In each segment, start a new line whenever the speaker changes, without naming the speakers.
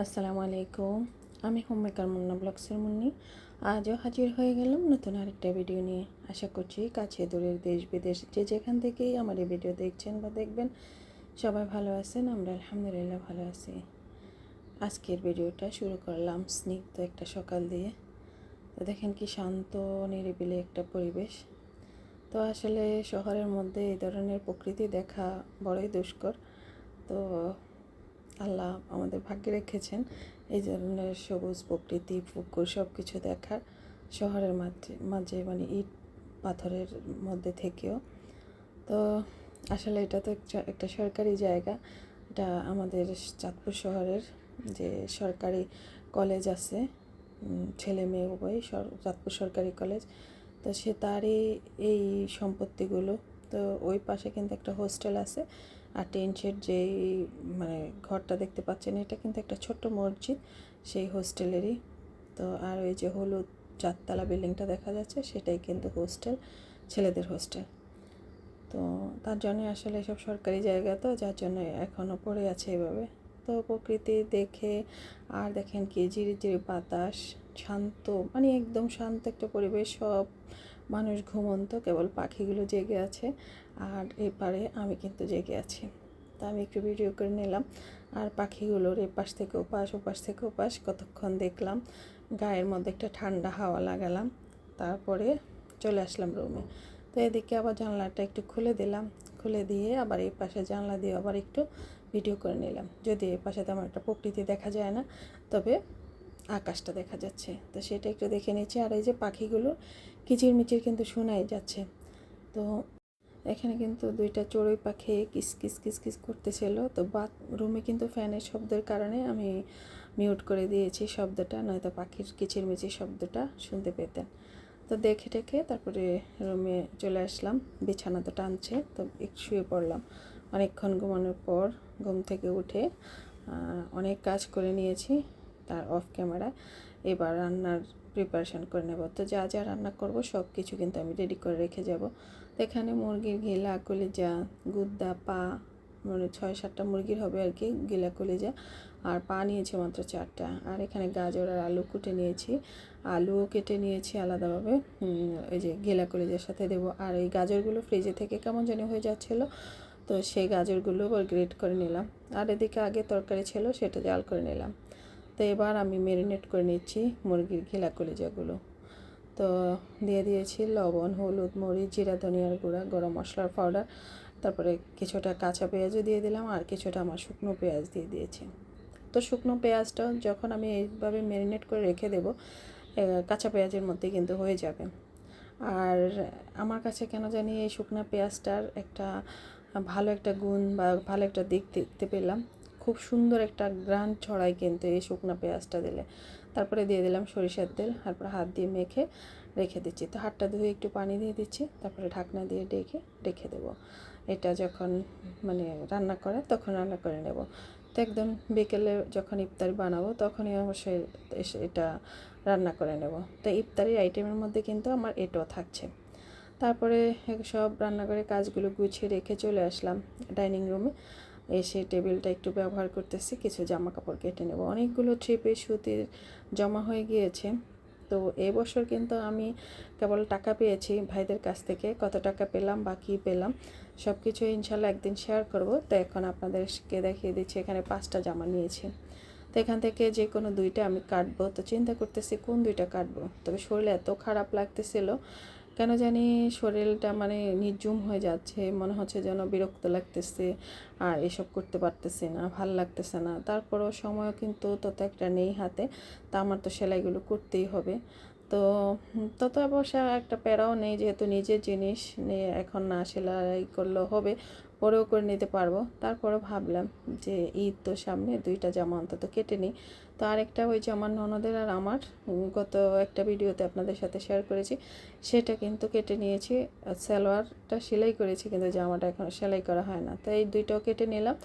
আসসালামু আলাইকুম। আমি হোমমেকার মুন্না ব্লগসের মুন্নি। আজও হাজির হয়ে গেলাম নতুন আরেকটা ভিডিও নিয়ে। আশা করছি কাছে দূরের দেশ বিদেশ যে যেখান থেকেই আমার এই ভিডিও দেখছেন বা দেখবেন, সবাই ভালো আছেন, আমরা আলহামদুলিল্লাহ ভালো আছি। আজকের ভিডিওটা শুরু করলাম স্নিগ্ধ একটা সকাল দিয়ে। তো দেখেন কি শান্ত, নিরিবিলি একটা পরিবেশ। তো আসলে শহরের মধ্যে এই ধরনের প্রকৃতি দেখা বড়ই দুষ্কর। তো আল্লাহ আমাদের ভাগ্যে রেখেছেন। এই ধরনের সবুজ, প্রকৃতি, পুকুর সব কিছু দেখার শহরের মাঝে মাঝে মানে ইট পাথরের মধ্যে থেকেও। তো আসলে এটা তো একটা- সরকারি জায়গা। এটা আমাদের চাঁদপুর শহরের যে সরকারি কলেজ আছে ছেলে মেয়ে উভয় চাঁদপুর সরকারি কলেজ। তো সে তারই এই সম্পত্তিগুলো, তো ওই পাশে কিন্তু একটা হোস্টেল আছে। আর টেন শেড যেই মানে ঘরটা দেখতে পাচ্ছেন, এটা কিন্তু একটা ছোট্ট মসজিদ, সেই হোস্টেলেরই। তো আর ওই যে হলুদ চারতলা বিল্ডিংটা দেখা যাচ্ছে, সেটাই কিন্তু হোস্টেল, ছেলেদের হোস্টেল। তো তার জন্য আসলে এসব সরকারি জায়গা তো, যার জন্য এখনও পড়ে আছে এভাবে। তো প্রকৃতি দেখে আর দেখেন কি ঝিরি ঝিরি বাতাস, শান্ত মানে একদম শান্ত একটা পরিবেশ, সব মানুষ ঘুমন্ত, কেবল পাখিগুলো জেগে আছে। আর এপারে আমি কিন্তু জেগে আছি। তা আমি একটু ভিডিও করে নিলাম। আর পাখিগুলোর এপাশ থেকে ওপাশ ওপাশ থেকে ওপাশ কতক্ষণ দেখলাম। গায়ের মধ্যে একটা ঠান্ডা হাওয়া লাগালাম। তারপরে চলে আসলাম রুমে তো এদিকে আবার জানলাটা একটু খুলে দিলাম। খুলে দিয়ে আবার এই পাশে জানলা দিয়ে আবার একটু ভিডিও করে নিলাম। যদি এই পাশে তেমন একটা প্রকৃতি দেখা যায় না, তবে আকাশটা দেখা যাচ্ছে। তো সেটা একটু দেখে নিচ্ছি। আর এই যে পাখিগুলো কিচির মিচির কিন্তু শোনাই যাচ্ছে। তো এখানে কিন্তু দুইটা চড়ুই পাখি কিস কিস কিস কিস করতেছিল। তো বা রুমে কিন্তু ফ্যানের শব্দের কারণে আমি মিউট করে দিয়েছি শব্দটা, নয়তো পাখির কিচির মিচির শব্দটা শুনতে পেতেন। তো দেখে টেকে তারপরে রুমে চলে আসলাম, বিছানা তো টানছে, তো একটু শুয়ে পড়লাম। অনেকক্ষণ ঘুমানোর পর ঘুম থেকে উঠে অনেক কাজ করে নিয়েছি তার অফ ক্যামেরা এবার রান্নার প্রিপারেশন করে নেব। তো যা যা রান্না করব সব কিছু কিন্তু আমি রেডি করে রেখে যাব। তো এখানে মুরগির ঘিলা, কলিজা, গুদ্দা, পা মানে ছয় সাতটা মুরগির হবে আর কি গিলা কলিজা। আর পা নিয়েছি মাত্র চারটা। আর এখানে গাজর আর আলু কুটে নিয়েছি। আলুও কেটে নিয়েছি আলাদাভাবে। ওই যে গেলা কলিজার সাথে দেবো। আর এই গাজরগুলো ফ্রিজে থেকে কেমন জানি হয়ে যাচ্ছিল, তো সেই গাজরগুলো গ্রেট করে নিলাম। আর এদিকে আগে তরকারি ছিল, সেটা জাল করে নিলাম। তো এবার আমি ম্যারিনেট করে নিচ্ছি মুরগির ঘিলা কলিজাগুলো। তো দিয়ে দিয়েছি লবণ, হলুদ, মরিচ, জিরা, ধনিয়ার গুঁড়া, গরম মশলার পাউডার তারপরে কিছুটা কাঁচা পেঁয়াজও দিয়ে দিলাম আর কিছুটা আমার শুকনো পেঁয়াজ দিয়ে দিয়েছি। তো শুকনো পেঁয়াজটা যখন আমি এইভাবে ম্যারিনেট করে রেখে দেবো কাঁচা পেঁয়াজের মধ্যে কিন্তু হয়ে যাবে। আর আমার কাছে কেন জানি এই শুকনো পেঁয়াজটার একটা ভালো একটা গুণ বা ভালো একটা দিক দেখতে পেলাম। খুব সুন্দর একটা গ্রান ছড়ায় কিন্তু এই শুকনো পেঁয়াজটা দিলে। তারপরে দিয়ে দিলাম সরিষার তেল, তারপরে হাত দিয়ে মেখে রেখে দিচ্ছি। তো হাতটা ধুয়ে একটু পানি দিয়ে দিচ্ছি, তারপরে ঢাকনা দিয়ে ডেকে রেখে দেবো। এটা যখন মানে রান্না করে তখন রান্না করে নেব। তো একদম বিকেলে যখন ইফতারি বানাবো তখনই অবশ্যই এটা রান্না করে নেব। তো ইফতারির আইটেমের মধ্যে কিন্তু আমার এটাও থাকছে। তারপরে সব রান্নাঘরের কাজগুলো গুছিয়ে রেখে চলে আসলাম ডাইনিং রুমে। এসে টেবিলটা একটু ব্যবহার করতেছি, কিছু জামা কাপড় কেটে নেব। অনেকগুলো ট্রিপে সুতির জমা হয়ে গিয়েছে। তো এবছর কিন্তু আমি কেবল টাকা পেয়েছি ভাইদের কাছ থেকে, কত টাকা পেলাম বা কী পেলাম সব কিছু ইনশাল্লাহ একদিন শেয়ার করব। তো এখন আপনাদেরকে দেখিয়ে দিচ্ছি, এখানে পাঁচটা জামা নিয়েছি। তো এখান থেকে যে কোনো দুইটা আমি কাটবো। তো চিন্তা করতেছি কোন দুইটা কাটবো? তবে শরীর এত খারাপ লাগতেছিল কেন জানি শরীরটা মানে নির্জুম হয়ে যাচ্ছে, মনে হচ্ছে যেন বিরক্ত লাগতেছে আর এসব করতে পারতেছি না, ভালো লাগতেছে না। তারপরও সময়ও কিন্তু তত একটা নেই হাতে, তা আমার তো সেলাইগুলো করতেই হবে। তো তত অবশ্য একটা প্যারাও নেই, যেহেতু নিজের জিনিস নিয়ে এখন না সেলাই করলেও হবে, পরেও করে নিতে পারব। তারপরে ভাবলাম যে ঈদ তো সামনে, দুইটা জামা অন্তত কেটে নিই। তো আরেকটা ওই আমার ননদের আর আমার। গত একটা ভিডিওতে আপনাদের সাথে শেয়ার করেছি। সেটা কিন্তু কেটে নিয়েছি। সালোয়ারটা সেলাই করেছি কিন্তু জামাটা এখন সেলাই করা হয় না। তাই এই দুইটাও কেটে নিলাম।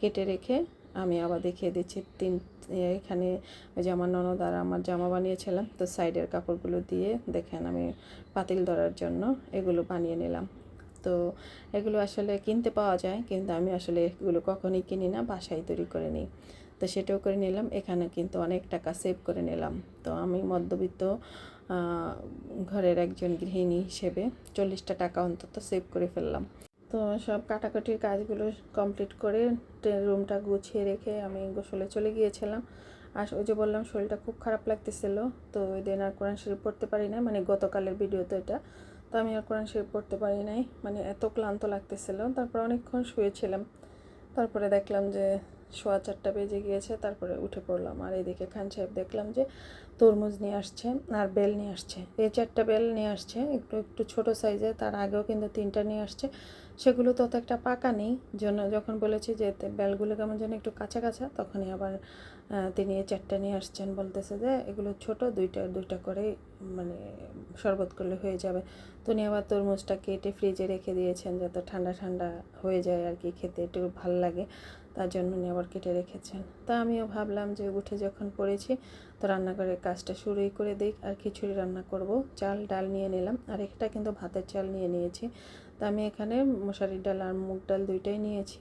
কেটে রেখে আমি আবার দেখিয়ে দিচ্ছি তিন এখানে ওই যে আমার ননদ আর আমার জামা বানিয়েছিলাম। তো সাইডের কাপড়গুলো দিয়ে দেখেন আমি পাতিল ধরার জন্য এগুলো বানিয়ে নিলাম। তো এগুলো আসলে কিনতে পাওয়া যায়, কিন্তু আমি আসলে এগুলো কখনই কিনি না, বাসায় তৈরি করে নিই। তো সেটাও করে নিলাম। এখানে কিন্তু অনেক টাকা সেভ করে নিলাম। তো আমি মধ্যবিত্ত ঘরের একজন গৃহিণী হিসেবে চল্লিশটা টাকা অন্তত সেভ করে ফেললাম। তো সব কাটাকাটির কাজগুলো কমপ্লিট করে রুমটা গুছিয়ে রেখে আমি গোসলে চলে গিয়েছিলাম। আর ওই যে বললাম, শরীরটা খুব খারাপ লাগতেছিল। তো ওই দিন আর কোরআন শরীফ পড়তে পারি না মানে গতকালের ভিডিও তো এটা। তো আমি আর কোরআন শরীফ পড়তে পারি নাই। মানে এত ক্লান্ত লাগতেছিল। তারপর অনেকক্ষণ শুয়েছিলাম। তারপরে দেখলাম যে সোয়া চারটা বেজে গিয়েছে, তারপরে উঠে পড়লাম। আর এদিকে খান সাহেব দেখলাম যে তরমুজ নিয়ে আসছে আর বেল নিয়ে আসছে। এই চারটা বেল নিয়ে আসছে, একটু একটু ছোট সাইজে, তার আগেও কিন্তু তিনটা নিয়ে আসছে। সেগুলো তত একটা পাকা নেই জন্য যখন বলেছি যে বেলগুলো কেমন যেন একটু কাঁচা কাঁচা, তখনই আবার তিনি চারটা নিয়ে আসছেন, বলতেছে যে এগুলো ছোট, দুইটা দুইটা করে মানে শরবত করলে হয়ে যাবে। তো উনি আবার তরমুজটা কেটে ফ্রিজে রেখে দিয়েছেন যাতে ঠান্ডা ঠান্ডা হয়ে যায় আর কি, খেতে একটু ভালো লাগে। তার জন্য উনি আবার কেটে রেখেছেন। তা আমিও ভাবলাম যে উঠে যখন পড়েছি, তো রান্নাঘরের কাজটা শুরুই করে দিই আর খিচুড়ি রান্না করব। চাল, ডাল নিয়ে নিলাম আর একটা কিন্তু ভাতের চাল নিয়ে নিয়েছি। তা আমি এখানে মশারির ডাল আর মুগ ডাল দুইটাই নিয়েছি।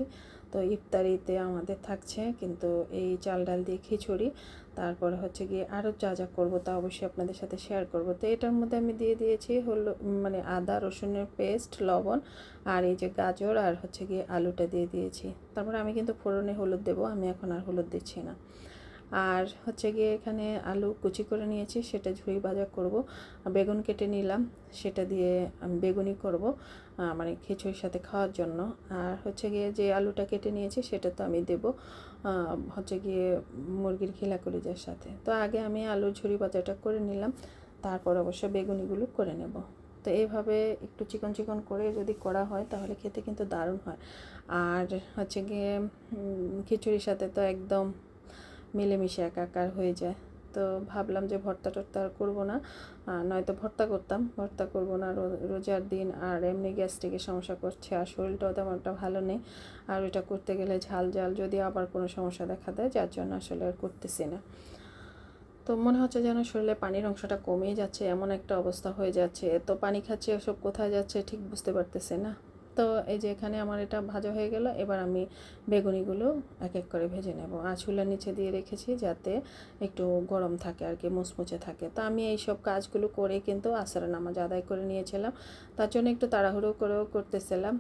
তো ইফতারিতে আমাদের থাকছে, কিন্তু এই চাল ডাল দিয়ে খিচুড়ি, তারপরে হচ্ছে গিয়ে আরও যা যা করব তা অবশ্যই আপনাদের সাথে শেয়ার করব। তো এটার মধ্যে আমি দিয়ে দিয়েছি হলো মানে আদা, রসুনের পেস্ট লবণ আর এই যে গাজর আর হচ্ছে গিয়ে আলুটা দিয়ে দিয়েছি। তারপরে আমি কিন্তু ফোড়নে হলুদ দেবো, আমি এখন আর হলুদ দিচ্ছি না। আর হচ্ছে গিয়ে এখানে আলু কুচি করে নিয়েছি, সেটা ঝুড়ি ভাজা করব। বেগুন কেটে নিলাম, সেটা দিয়ে আমি বেগুনি করব মানে খিচুড়ির সাথে খাওয়ার জন্য। আর হচ্ছে গিয়ে যে আলুটা কেটে নিয়েছি, সেটা তো আমি দেবো হচ্ছে গিয়ে মুরগির খিলা কলিজার সাথে। তো আগে আমি আলুর ঝুড়ি ভাজাটা করে নিলাম, তারপর অবশ্য বেগুনিগুলো করে নেব। তো এইভাবে একটু চিকন চিকন করে যদি করা হয়, তাহলে খেতে কিন্তু দারুণ হয়। আর হচ্ছে গিয়ে খিচুড়ির সাথে তো একদম মিলেমিশে একাকার হয়ে যায়। তো ভাবলাম যে ভর্তা টর্তা আর করব না। নয়তো ভর্তা করতাম, ভর্তা করব না রোজার দিন। আর এমনি গ্যাস্ট্রিকের সমস্যা করছে, আর শরীরটাও তেমন একটা ভালো নেই। আর ওইটা করতে গেলে ঝাল ঝাল যদি আবার কোনো সমস্যা দেখা দেয়, যার জন্য আসলে আর করতেছি না। তো মনে হচ্ছে যেন শরীরে পানির অংশটা কমেই যাচ্ছে, এমন একটা অবস্থা হয়ে যাচ্ছে। তো পানি খাচ্ছে ওসব কোথায় যাচ্ছে ঠিক বুঝতে পারতেছে না। তো এই যে এখানে আমার এটা ভাজা হয়ে গেল, এবার আমি বেগুনিগুলো এক এক করে ভেজে নেব। আর চুলার নিচে দিয়ে রেখেছি যাতে একটু গরম থাকে আর কি, মুচমুচে থাকে। তো আমি এই সব কাজগুলো করে কিন্তু আসার নামাজ আদায় করে নিয়েছিলাম, তার জন্য একটু তাড়াহুড়ো করেও করতেছিলাম।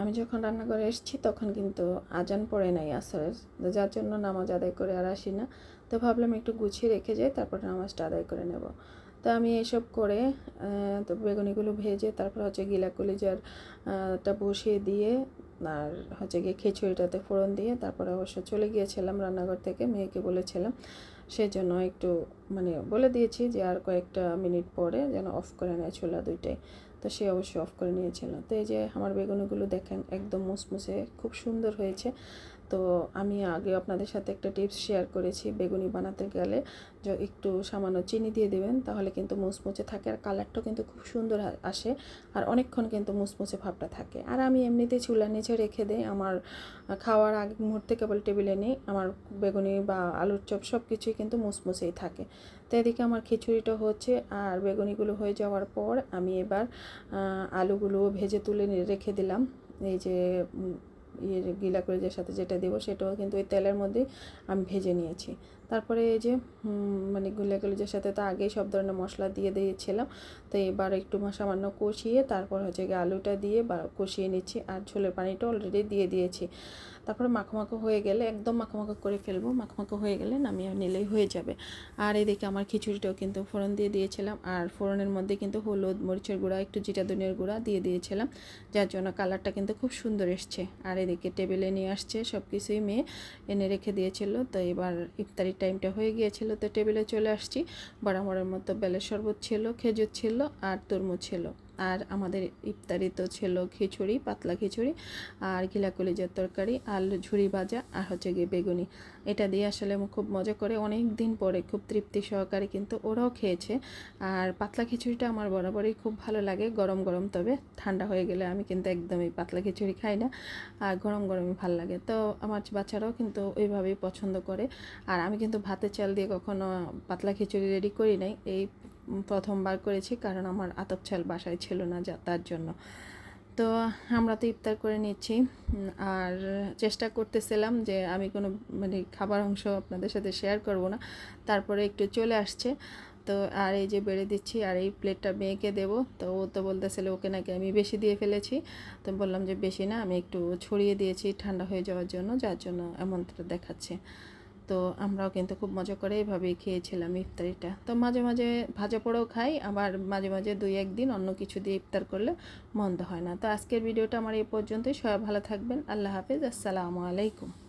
আমি যখন রান্নাঘরে এসেছি তখন কিন্তু আজান পড়ে নাই আসরের, যার জন্য নামাজ আদায় করে আর আসি না। তো ভাবলাম একটু গুছিয়ে রেখে যাই, তারপর নামাজটা আদায় করে নেব। তো আমি এসব করে তো বেগুনিগুলো ভেজে তারপর হচ্ছে গিলা কলিজার টা বসিয়ে দিয়ে আর হচ্ছে গিয়ে খিচুড়িটাতে ফোড়ন দিয়ে তারপরে অবশ্য চলে গিয়েছিলাম রান্নাঘর থেকে, মেয়েকে বলেছিলাম। সেই জন্য একটু মানে বলে দিয়েছি যে আর কয়েকটা মিনিট পরে যেন অফ করে নেয় চুলা দুইটাই। তো সে অবশ্যই অফ করে নিয়েছিল। তো এই যে আমার বেগুনিগুলো দেখেন একদম মুসমুসে, খুব সুন্দর হয়েছে। তো আমি আগে আপনাদের সাথে একটা টিপস শেয়ার করেছি, বেগুনি বানাতে গেলে যে, একটু সামান্য চিনি দিয়ে দেবেন, তাহলে কিন্তু মুচমুচে থাকে আর কালারটাও কিন্তু খুব সুন্দর আসে আর অনেকক্ষণ কিন্তু মুচমুচে ভাবটা থাকে। আর আমি এমনিতেই চুলার নিচে রেখে দিই, আমার খাওয়ার আগে মুহূর্তে কেবল টেবিলে নিই, আমার বেগুনি বা আলুর চপ সব কিছুই কিন্তু মুচমুচেই থাকে। তো এদিকে আমার খিচুড়িটা হচ্ছে আর বেগুনিগুলো হয়ে যাওয়ার পর আমি এবার আলুগুলো ভেজে তুলে রেখে দিলাম। এই যে ইয়ে গিলা করে যে সাথে যেটা দেবো সেটাও কিন্তু ওই তেলের মধ্যে আমি ভেজে নিয়েছি। তারপরে এই যে মানে গুলা কলিজার সাথে তো আগেই সব ধরনের মশলা দিয়ে দিয়েছিলাম। তো এবার একটু সামান্য কষিয়ে তারপর হচ্ছে গিয়ে আলুটা দিয়ে বা কষিয়ে নিচ্ছি আর ঝোলের পানিটা অলরেডি দিয়ে দিয়েছি। তারপরে মাখো হয়ে গেলে, একদম মাখো করে ফেলব মাখো হয়ে গেলে নামিয়ে নিলেই হয়ে যাবে। আর এদিকে আমার খিচুড়িটাও কিন্তু ফোড়ন দিয়ে দিয়েছিলাম আর ফোড়নের মধ্যে কিন্তু হলুদ, মরিচের গুঁড়া, একটু জিটা ধনিয়ার গুঁড়া দিয়ে দিয়েছিলাম। যার জন্য কালারটা কিন্তু খুব সুন্দর এসছে। আর এদিকে টেবিলে নিয়ে আসছে সব কিছুই মেয়ে, এনে রেখে দিয়েছিল। তো এবার টাইমটা হয়ে গিয়েছিল, তো টেবিলে চলে আসছি। বরাবরের মতো বেলের শরবত ছিল, খেজুর ছিল আর তরমুজ ছিল। আর আমাদের ইফতারি তো ছিল খিচুড়ি, পাতলা খিচুড়ি আর ঘিলা কলিজার তরকারি আর ঝুড়ি ভাজা আর হচ্ছে গিয়ে বেগুনি। এটা দিয়ে আসলে খুব মজা করে অনেক দিন পরে খুব তৃপ্তি সহকারে কিন্তু ওরাও খেয়েছে। আর পাতলা খিচুড়িটা আমার বরাবরই খুব ভালো লাগে, গরম গরম তবে ঠান্ডা হয়ে গেলে আমি কিন্তু একদমই পাতলা খিচুড়ি খাই না, আর গরম গরমই ভালো লাগে। তো আমার বাচ্চারাও কিন্তু ওইভাবেই পছন্দ করে। আর আমি কিন্তু ভাতের চাল দিয়ে কখনো পাতলা খিচুড়ি রেডি করি নাই, এই প্রথমবার করেছি, কারণ আমার আতপ বাসায় ছিল না যা, তার জন্য। তো আমরা তো ইফতার করে নিচ্ছি। আর চেষ্টা করতেছিলাম যে আমি কোনো মানে খাবার অংশ আপনাদের সাথে শেয়ার করব না। তারপরে একটু চলে আসছে। তো আর এই যে বেড়ে দিচ্ছি, আর এই প্লেটটা মেয়েকে দেবো। তো ও তো বলতেছিল, ওকে নাকি আমি বেশি দিয়ে ফেলেছি। তো বললাম যে, বেশি না, আমি একটু ছড়িয়ে দিয়েছি ঠান্ডা হয়ে যাওয়ার জন্য, যার জন্য এমনটা দেখাচ্ছে। তো আমরাও কিন্তু খুব মজা করে এভাবেই খেয়েছিলাম ইফতারিটা। তো মাঝে মাঝে ভাজা পোড়াও খাই, আবার মাঝে মাঝে দুই একদিন অন্য কিছু দিয়ে ইফতার করলে মন্দ হয় না। তো আজকের ভিডিওটা আমার এই পর্যন্তই। সবাই ভালো থাকবেন। আল্লাহ হাফিজ। আসসালামু আলাইকুম।